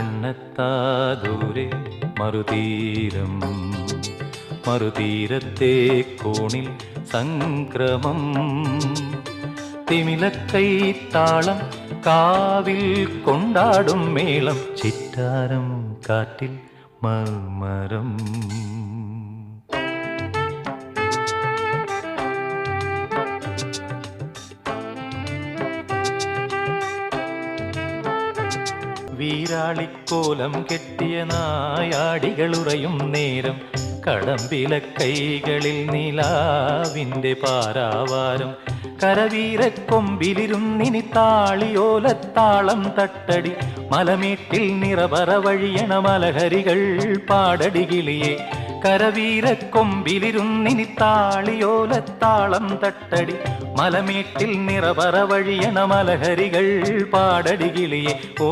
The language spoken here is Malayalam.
കണ്ണെത്താ ദൂരെ മറുതീരം. മറുതീരത്തെ കോണിൽ സംക്രമം. തിമിലക്കൈ താളം കാവിൽ കൊണ്ടാടും മേളം. ചിറ്റാരം കാറ്റിൽ മർമരം. വീരാളിക്കോലം കെട്ടിയ നായാടികളുറയും നേരം. കടമ്പില കൈകളിൽ നിലാവിന്റെ പാരാവാരം. കരവീരക്കൊമ്പിലിരുന്നിനി താളിയോലത്താളം തട്ടടി. മലമേട്ടിൽ നിറപറ വഴിയണ മലഹരികൾ പാടടി കിളിയെ. കരവീരക്കൊമ്പിലിരുന്നിനി താളിയോലത്താളം തട്ടടി മലമേട്ടിൽ നിറപറ വഴിയണ മലഹരികൾ പാടടി കിളിയെ ഓ